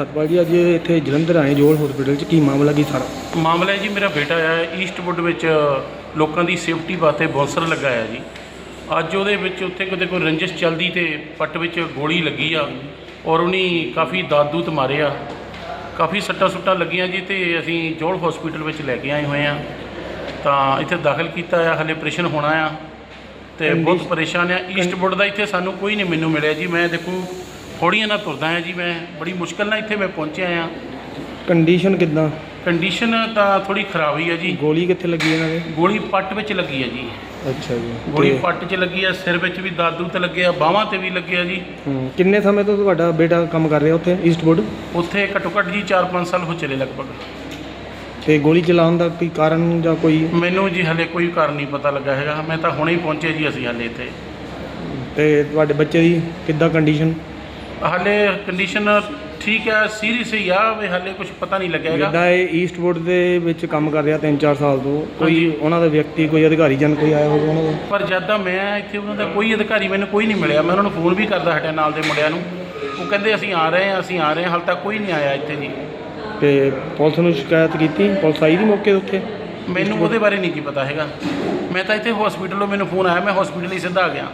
ਸਤਪਾਲ ਜੀ ਅੱਜ ਇੱਥੇ ਜਲੰਧਰ ਆਏ ਜੋਲ ਹਸਪੀਟਲ 'ਚ। ਕੀ ਮਾਮਲਾ ਕੀ ਸਾਰਾ? ਮਾਮਲਾ ਹੈ ਜੀ ਮੇਰਾ ਬੇਟਾ ਆ ਈਸਟਵੁੱਡ ਵਿੱਚ ਲੋਕਾਂ ਦੀ ਸੇਫਟੀ ਵਾਸਤੇ ਬੌਂਸਰ ਲਗਾਇਆ ਜੀ। ਅੱਜ ਉਹਦੇ ਵਿੱਚ ਉੱਥੇ ਕਿਤੇ ਕੋਈ ਰੰਜਿਸ਼ ਚੱਲਦੀ ਤੇ ਪੱਟ ਵਿੱਚ ਗੋਲੀ ਲੱਗੀ ਆ ਔਰ ਉਹਨੇ ਕਾਫੀ ਦਾਦੂਤ ਮਾਰੇ ਆ। ਕਾਫੀ ਸੱਟਾਂ ਸੁੱਟਾਂ ਲੱਗੀਆਂ ਜੀ ਤੇ ਅਸੀਂ ਜੋਲ ਹਸਪੀਟਲ ਵਿੱਚ ਲੈ ਕੇ ਆਏ ਹੋਏ ਆ। ਤਾਂ ਇੱਥੇ ਦਾਖਲ ਕੀਤਾ ਆ ਹਲੇ ਆਪਰੇਸ਼ਨ ਹੋਣਾ ਆ। ਤੇ ਬਹੁਤ ਪਰੇਸ਼ਾਨ ਆ। ਈਸਟਵੁੱਡ ਦਾ ਇੱਥੇ ਸਾਨੂੰ ਕੋਈ ਨਹੀਂ ਮੈਨੂੰ ਮਿਲਿਆ ਜੀ। ਮੈਂ ਦੇਖੋ ਥੋੜੀਆਂ ਨਾਲ ਤੁਰਦਾ ਆ ਜੀ ਮੈਂ ਬੜੀ ਮੁਸ਼ਕਲ ਨਾਲ ਇੱਥੇ ਮੈਂ ਪਹੁੰਚਿਆ ਆ ਕੰਡੀਸ਼ਨ ਕਿੱਦਾਂ? ਕੰਡੀਸ਼ਨ ਤਾਂ ਥੋੜੀ ਖਰਾਬ ਹੀ ਆ ਜੀ। ਗੋਲੀ ਕਿੱਥੇ ਲੱਗੀ ਇਹਨਾਂ ਦੇ? ਗੋਲੀ ਪੱਟ ਵਿੱਚ ਲੱਗੀ ਹੈ ਜੀ। ਅੱਛਾ ਜੀ। ਗੋਲੀ ਤੇ, ਪੱਟ 'ਚ ਲੱਗੀ ਹੈ ਸਿਰ ਵਿੱਚ ਵੀ ਦਾਦੂ ਤੇ ਲੱਗਿਆ ਬਾਹਾਂ ਤੇ ਵੀ ਲੱਗਿਆ ਜੀ। ਹੂੰ, ਕਿੰਨੇ ਸਮੇਂ ਤੋਂ ਤੁਹਾਡਾ ਬੇਟਾ ਕੰਮ ਕਰ ਰਿਹਾ ਉੱਥੇ ਈਸਟਵੁੱਡ ਉੱਥੇ ਘੱਟੋ ਘੱਟ ਜੀ 4-5 ਸਾਲ ਹੋ ਚਲੇ ਲਗਭਗ। ਤੇ ਗੋਲੀ ਚਲਾਉਣ ਦਾ ਕੋਈ ਕਾਰਨ ਜਾਂ ਕੋਈ ਮੈਨੂੰ ਜੀ ਹਲੇ ਕੋਈ ਕਾਰਨ ਨਹੀਂ ਪਤਾ ਲੱਗਾ ਹੈਗਾ। ਮੈਂ ਤਾਂ ਹੁਣੇ ਹੀ ਪਹੁੰਚੇ ਜੀ ਅਸੀਂ ਹਲੇ ਇੱਥੇ। ਤੇ ਤੁਹਾਡੇ ਬੱਚੇ ਦੀ ਕਿੱਦਾਂ ਕੰਡੀਸ਼ਨ ਹਲੇ ਕੰਡੀਸ਼ਨ ਠੀਕ ਹੈ ਸੀਰੀਅਸ ਹੀ ਆ ਵੀ ਹਲੇ ਕੁਝ ਪਤਾ ਨਹੀਂ ਲੱਗਿਆ ਹੈਗਾ ਜਿੱਦਾਂ ਇਹ ਈਸਟਵੁੱਡ ਦੇ ਵਿੱਚ ਕੰਮ ਕਰ ਰਿਹਾ 3-4 ਸਾਲ ਤੋਂ ਕੋਈ ਹਾਂਜੀ। ਉਹਨਾਂ ਦਾ ਵਿਅਕਤੀ ਕੋਈ ਅਧਿਕਾਰੀ ਜਨ ਕੋਈ ਆਇਆ ਹੋਵੇ ਉਹਨਾਂ ਦਾ? ਪਰ ਜਦ ਦਾ ਮੈਂ ਇੱਥੇ ਉਹਨਾਂ ਦਾ ਕੋਈ ਅਧਿਕਾਰੀ ਮੈਨੂੰ ਕੋਈ ਨਹੀਂ ਮਿਲਿਆ। ਮੈਂ ਉਹਨਾਂ ਨੂੰ ਫੋਨ ਵੀ ਕਰਦਾ ਹਟਿਆ ਨਾਲ ਦੇ ਮੁੰਡਿਆਂ ਨੂੰ। ਉਹ ਕਹਿੰਦੇ ਅਸੀਂ ਆ ਰਹੇ ਹਾਂ ਅਸੀਂ ਆ ਰਹੇ ਹਾਂ ਹਾਲੇ ਤੱਕ ਕੋਈ ਨਹੀਂ ਆਇਆ ਇੱਥੇ ਜੀ। ਤੇ ਪੁਲਿਸ ਨੂੰ ਸ਼ਿਕਾਇਤ ਕੀਤੀ? ਪੁਲਿਸ ਆਈ ਦੀ ਮੌਕੇ ਦੇ ਉੱਤੇ? ਮੈਨੂੰ ਉਹਦੇ ਬਾਰੇ ਨਹੀਂ ਕੀ ਪਤਾ ਹੈਗਾ। ਮੈਂ ਤਾਂ ਇੱਥੇ ਹਸਪੀਟਲੋਂ ਮੈਨੂੰ ਫੋਨ ਆਇਆ ਮੈਂ ਹਸਪੀਟਲ ਹੀ ਸਿੱਧਾ ਆ ਗਿਆ।